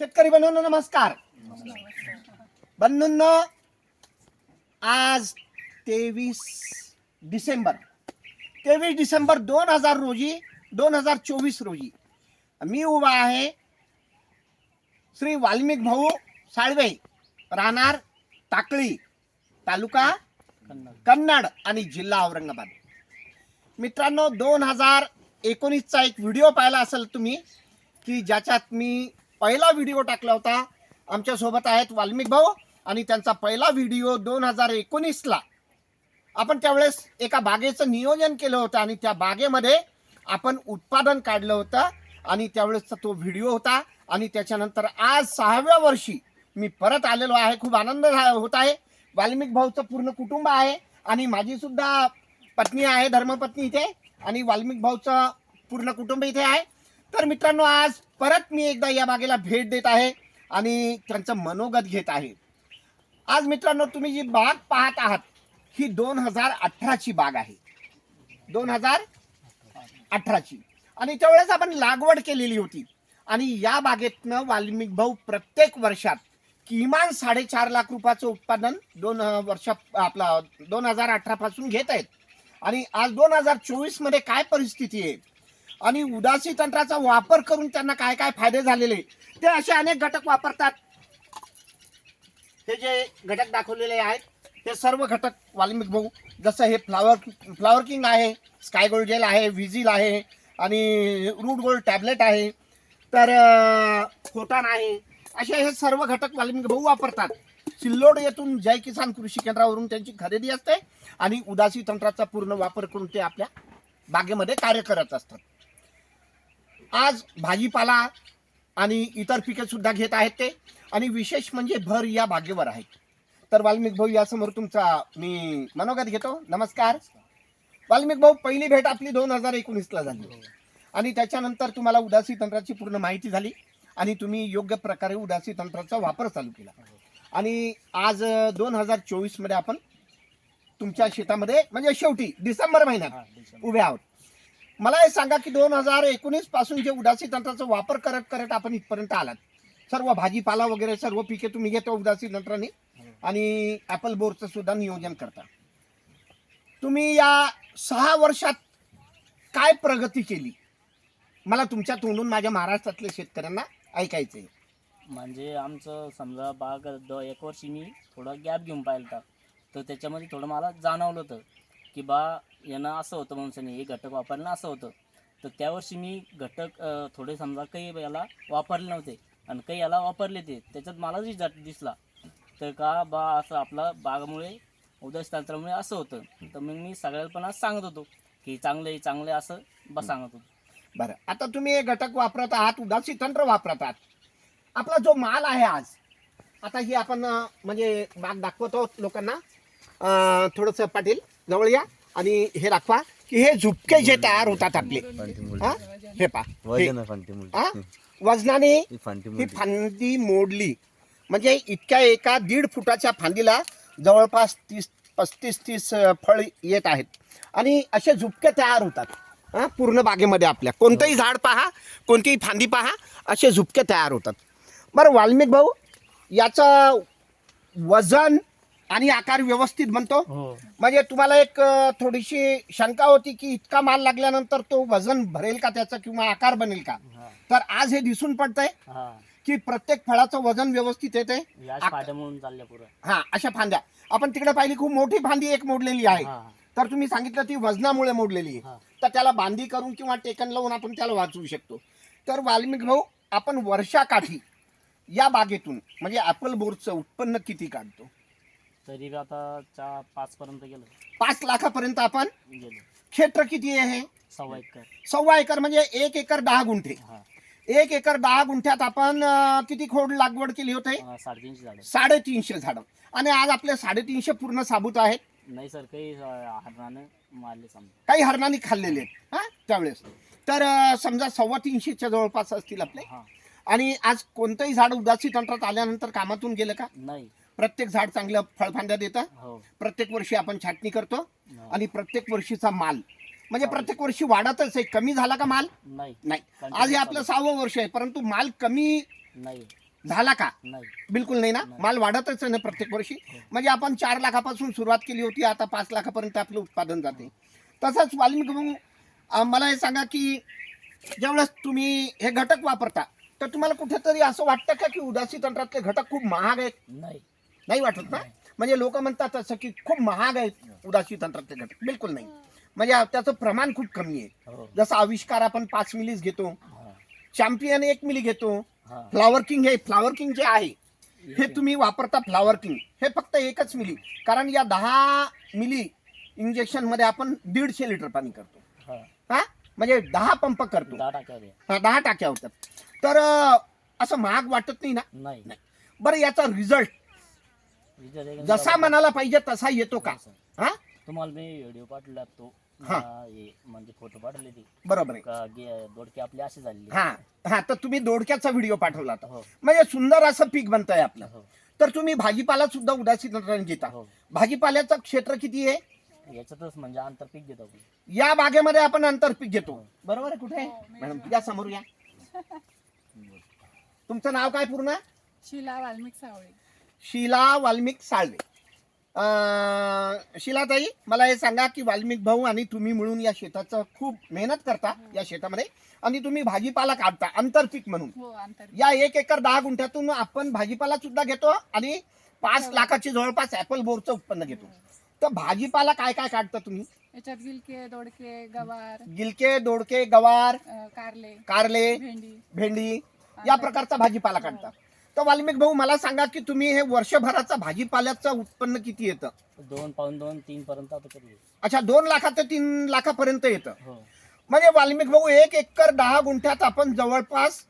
शेतकरी बनवून नमस्कार. बनून आज तेवीस डिसेंबर. तेवीस डिसेंबर दोन हजार रोजी दोन हजार चोवीस रोजी मी उभा आहे श्री वाल्मिक भाऊ साळवे राहणार टाकळी तालुका कन्नड आणि जिल्हा औरंगाबाद. मित्रांनो दोन हजार एकोणीसचा एक व्हिडिओ पाहिला असेल तुम्ही की ज्याच्यात मी पहिला व्हिडिओ टाकला होता. आमच्यासोबत आहेत वाल्मिक भाऊ आणि त्यांचा पहिला व्हिडिओ दोन हजार एकोणीसला. आपण त्यावेळेस एका बागेचं नियोजन केलं होतं आणि त्या बागेमध्ये आपण उत्पादन काढलं होतं आणि त्यावेळेसचा तो व्हिडिओ होता आणि त्याच्यानंतर आज सहाव्या वर्षी मी परत आलेलो आहे. खूप आनंद झा- होत आहे. वाल्मिक भाऊचं पूर्ण कुटुंब आहे आणि माझीसुद्धा पत्नी आहे धर्मपत्नी इथे आणि वाल्मिक भाऊचं पूर्ण कुटुंब इथे आहे. तर मित्रांनो आज परत मी एकदा या बागेला भेट देत आहे आणि त्यांचं मनोगत घेत आहे. आज मित्रांनो तुम्ही जी बाग पाहत आहात ही दोन हजार अठराची बाग आहे. दोन हजार अठराची. आणि त्यावेळेस आपण लागवड केलेली होती. आणि या बागेतनं वाल्मिक भाऊ प्रत्येक वर्षात किमान साडेचार लाख रुपयाचं उत्पादन दोन वर्ष वर्षा आपला दोन हजार अठरापासून घेत आहेत. आणि आज दोन हजार चोवीसमध्ये काय परिस्थिती आहे? आणि उदासी तंत्राचा वापर करून त्यांना काय काय फायदे झालेले ते असे अनेक घटक वापरतात. हे जे घटक दाखवलेले आहेत ते सर्व घटक वाल्मिक भाऊ जसं हे फ्लावर फ्लावर किंग आहे स्काय गोल्ड जेल आहे विझिल आहे आणि रूट गोल्ड टॅबलेट आहे तर खोटान आहे. असे हे सर्व घटक वाल्मिक भाऊ वापरतात. सिल्लोड येथून जय किसान कृषी केंद्रावरून त्यांची खरेदी असते आणि उदासी तंत्राचा पूर्ण वापर करून ते आपल्या बागेमध्ये कार्य करत असतात. आज भाजीपाला आणि इतर पिके सुद्धा घेत आहेत ते. आणि विशेष म्हणजे भर या बागेवर आहे. तर वाल्मिक भाऊ यासमोर तुमचा मी मनोगत घेतो. नमस्कार. वाल्मिक भाऊ पहिली भेट आपली दोन हजार एकोणीसला झाली. आणि त्याच्यानंतर तुम्हाला उदासी तंत्राची पूर्ण माहिती झाली. आणि तुम्ही योग्य प्रकारे उदासी तंत्राचा वापर चालू केला. आणि आज दोन हजार चोवीसमध्ये आपण तुमच्या शेतामध्ये म्हणजे शेवटी डिसेंबर महिन्यात उभे आहोत. मला हे सांगा की दोन हजार एकोणीसपासून जे उदासी तंत्राचा वापर करत करत आपण इथपर्यंत आलात. सर्व भाजीपाला वगैरे सर्व पिके तुम्ही घेता उदासी तंत्राने आणि ॲपल बोरचं सुद्धा नियोजन करता. तुम्ही या सहा वर्षात काय प्रगती केली? मला तुमच्या तोंडून माझ्या महाराष्ट्रातल्या शेतकऱ्यांना ऐकायचं आहे म्हणजे आमचं समजा बाग द एक वर्षी मी थोडा गॅप घेऊन पाहिलं होता. तर त्याच्यामध्ये थोडं मला जाणवलं होतं. की बा यानं असं होतं म्हणून हे घटक वापरणं असं होतं. तर त्या वर्षी मी घटक थोडे समजा काही याला वापरले नव्हते. आणि काही याला वापरले ते. त्याच्यात मला रिझल्ट दिसला तर का बा असं आपला बागामुळे उदास तंत्रामुळे असं होतं. तर मग मी सगळ्याला पण आज सांगत होतो की चांगलं चांगलं आहे असं बा सांगत होतो. बरं. आता तुम्ही हे घटक वापरत आहात उदासी तंत्र वापरत आहात. आपला जो माल आहे आज आता ही आपण अं, म्हणजे बाग दाखवतो लोकांना. थोडंसं पाटील जवळ या आणि हे दाखवा की हे झुपके जे तयार होतात आपले. हा? हे पा हा? वजनाने ही फांदी मोडली. म्हणजे इतक्या एका दीड फुटाच्या फांदीला जवळपास तीस पस्तीस तीस फळ येत आहेत. आणि असे झुपके तयार होतात. हा? पूर्ण बागेमध्ये आपल्या. कोणतंही झाड पहा कोणतीही फांदी पहा असे झुपके तयार होतात. बरं वाल्मिक भाऊ याचं वजन आणि आकार व्यवस्थित बनतो हो. म्हणजे तुम्हाला एक अं, थोडीशी शंका होती की इतका माल लागल्यानंतर तो वजन भरेल का त्याचं किंवा आकार बनेल का? हा. तर आज हे दिसून पडतंय हा. की प्रत्येक फळाचं वजन व्यवस्थित येते याच आक- फायदा म्हणून चालल्या पुरं. हा अशा फांद्या. आपण तिकडे पाहिली खूप मोठी फांदी एक मोडलेली आहे. हा. तर तुम्ही सांगितलं ती वजनामुळे मोडलेली हा. आहे तर त्याला बांधी करून किंवा टेकन लावून आपण त्याला वाचवू शकतो. तर वाल्मिक भाऊ आपण वर्षाकाठी या बागेतून म्हणजे ऍपल बोरचं उत्पन्न किती काढतो? तरी बी आता चा पाच पर्यंत गेलो. पाच लाखापर्यंत आपण गेलो. क्षेत्र किती आहे? सव्वा एकर. सव्वा एकर म्हणजे एक एकर दहा गुंठे. हा. एक एकर दहा गुंठ्यात आपण अं, किती खोड लागवड केली होते? हा, साडेतीनशे झाडं. साडेतीनशे झाडं. आणि आज आपले साडेतीनशे पूर्ण साबूत आहेत? नाही सर काही हरणानं मारले समजा. काही हरणांनी खाल्लेले आहेत हा? त्यावेळेस. तर अं, समजा सव्वा तीनशेच्या जवळपास असतील आपले. हा. आणि आज कोणतंही झाड उदासी तंत्रात आल्यानंतर कामातून गेलं का? नाही. प्रत्येक झाड चांगलं फळफांद्या देतं. हो. प्रत्येक वर्षी आपण छाटणी करतो. आणि प्रत्येक वर्षीचा माल. म्हणजे प्रत्येक वर्षी वाढतच आहे. कमी झाला का माल? नाही. आज हे आपलं सहावं वर्ष आहे. परंतु माल कमी नाही. झाला का? नाही. बिलकुल नाही ना. माल वाढतच आहे ना प्रत्येक वर्षी? हो. म्हणजे आपण चार लाखापासून सुरुवात केली होती. आता पाच लाखापर्यंत आपलं उत्पादन जाते. तसंच वाल्मिक मला हे सांगा की ज्यावेळेस तुम्ही हे घटक वापरता तर तुम्हाला कुठेतरी असं वाटतं का की उदासी तंत्रातले घटक खूप महाग आहेत? नाही. नाही वाटत ना. म्हणजे लोक म्हणतात असं की खूप महाग आहेत उदासी घटक. बिलकुल नाही. म्हणजे त्याचं प्रमाण खूप कमी आहे. हो. जसं आविष्कार आपण पाच मिलीच घेतो चॅम्पियन एक मिली घेतो फ्लावर किंग हे फ्लावर किंग जे आहे हे तुम्ही वापरता फ्लावर किंग. हे फक्त एकच मिली. कारण या दहा मिली इंजेक्शनमध्ये आपण दीडशे लिटर पाणी करतो. हा. म्हणजे दहा पंप करतो. दहा टाक्या हा होतात. तर असं महाग वाटत नाही ना? नाही. बरं याचा रिझल्ट जसा मनाला पाहिजे तसा येतो का. हा? तुम्हाला मी व्हिडिओ पाठवला तो. हा. मला हे म्हणजे फोटो पाठवले ते. बरोबर आहे. का गे- दोडके आपले असे झालेले. हा. हा तर तुम्ही दोडक्याचा व्हिडिओ पाठवला होता हो. म्हणजे सुंदर असं पीक बनतंय आपलं. हो. तर तुम्ही भाजीपाला सुद्धा उदासी तंत्राने घेता. हो. भाजीपाल्याचं क्षेत्र किती आहे? याच्यातच म्हणजे आंतरपीक घेतो आपण. या बागेमध्ये आपण आंतरपीक घेतो. बरोबर आहे कुठे? मॅडम या समोर या. तुमचं नाव काय पूर्ण? शिला वाल्मिक सावळे. शिला वाल्मिक साळवे. शिलाताई मला हे सांगा की वाल्मिक भाऊ आणि तुम्ही मिळून या शेताचं खूप मेहनत करता या शेतामध्ये आणि तुम्ही भाजीपाला काढता आंतरपीक म्हणून. हो या एक एकर दहा गुंठ्यातून आपण भाजीपाला सुद्धा घेतो आणि पाच लाखाची जवळपास ऍपल बोरचं उत्पन्न घेतो. तर भाजीपाला काय काय काढता तुम्ही? याच्यात गिलके दोडके गवार. गिलके दोडके गवार अं, कारले. कारले भेंडी. भेंडी या प्रकारचा भाजीपाला काढता. तर वाल्मिक भाऊ मला सांगा की तुम्ही हे वर्षभराचा भाजीपाल्याचं उत्पन्न किती येतं? दोन पाऊन दोन तीन पर्यंत आता अच्छा दोन लाखा ते तीन लाखापर्यंत येतं. हो. म्हणजे वाल्मिक भाऊ एक एकर दहा गुंठ्यात आपण जवळपास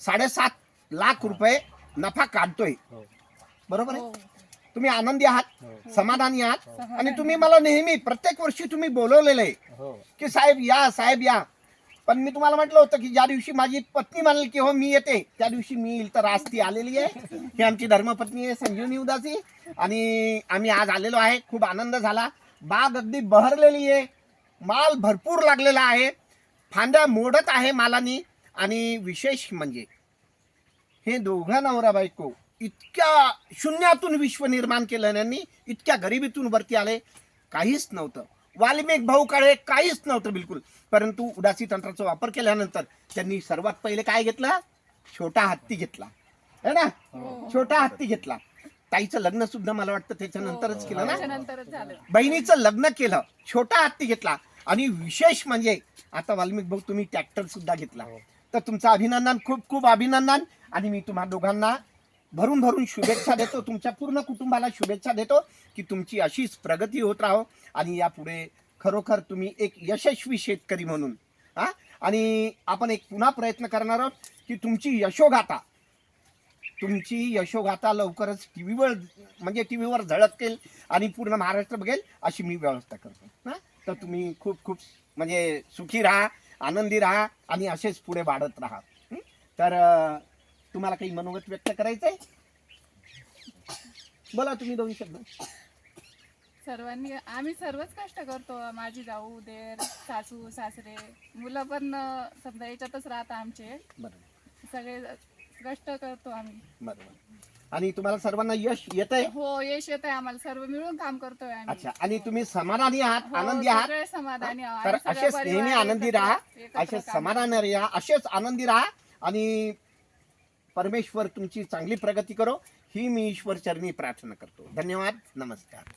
साडेसात लाख रुपये नफा काढतोय. हो. बरोबर आहे? हो. तुम्ही आनंदी आहात हो. समाधानी आहात. आणि तुम्ही मला नेहमी प्रत्येक वर्षी तुम्ही बोलवलेलं आहे हो. की साहेब या साहेब या. पण मी तुम्हाला म्हटलं होतं की ज्या दिवशी माझी पत्नी म्हणाल की हो मी येते त्या दिवशी मी येईल. तर आज ती आलेली आहे. ही आमची धर्मपत्नी आहे संजीवनी उदासी. आणि आम्ही आज आलेलो आहे. खूप आनंद झाला. बाग अगदी बहरलेली आहे. माल भरपूर लागलेला आहे. फांद्या मोडत आहे मालानी. आणि विशेष म्हणजे हे दोघं नवरा बायको इतक्या शून्यातून विश्व निर्माण केलं यांनी. इतक्या गरिबीतून वरती आले. काहीच नव्हतं. वाल्मिक भाऊ काळे काहीच नव्हतं बिलकुल. परंतु उदासी तंत्राचा वापर केल्यानंतर त्यांनी सर्वात पहिले काय घेतला? छोटा हत्ती घेतला. है ना? हो. छोटा हत्ती घेतला. ताईचं लग्न सुद्धा मला वाटतं त्याच्यानंतरच केलं ना? त्याच्यानंतरच झालं. बहिणीचं लग्न केलं. छोटा हत्ती घेतला. आणि विशेष म्हणजे आता वाल्मिक भाऊ तुम्ही ट्रॅक्टर सुद्धा घेतला. हो. तर तुमचं अभिनंदन खूप खूप अभिनंदन. आणि मी तुम्हा दोघांना भरून भरून शुभेच्छा देतो. तुमच्या पूर्ण कुटुंबाला शुभेच्छा देतो की तुमची अशीच प्रगती होत राहो आणि यापुढे खरोखर तुम्ही एक यशस्वी शेतकरी म्हणून हा? आणि आपण एक पुन्हा प्रयत्न करणार आहोत की तुमची यशोगाथा तुमची यशोगाथा लवकरच टी व्हीवर म्हणजे टी व्हीवर झळकेल आणि पूर्ण महाराष्ट्र बघेल अशी मी व्यवस्था करतो हां? तर तुम्ही खूप खूप म्हणजे सुखी राहा आनंदी राहा आणि असेच पुढे वाढत राहा. तर तुम्हाला काही मनोगत व्यक्त करायचंय? बोला तुम्ही दोन शब्द. सर्वांनी आम्ही सर्वच कष्ट करतो. माझी जाऊ देर सासू सासरे. मुलं पण अं, समजा याच्यातच राहतात आमचे. बरोबर. सगळे कष्ट करतो आम्ही. बरोबर. आणि तुम्हाला सर्वांना यश येत आहे हो यश येत आहे आम्हाला. सर्व मिळून काम करतोय आम्ही. अच्छा. आणि तुम्ही समाधानी आहात? हो, आनंदी आहात? सगळे समाधानी आहोत. तर आम्ही सगळे असेच परिवार नेहमी आनंदी एकत्र- राहा. एकत्र असेच काम समाधानी राहा. असेच आनंदी राहा. आणि परमेश्वर तुमची चांगली प्रगती करो. ही मी ईश्वर चरणी प्रार्थना करतो. धन्यवाद. नमस्कार.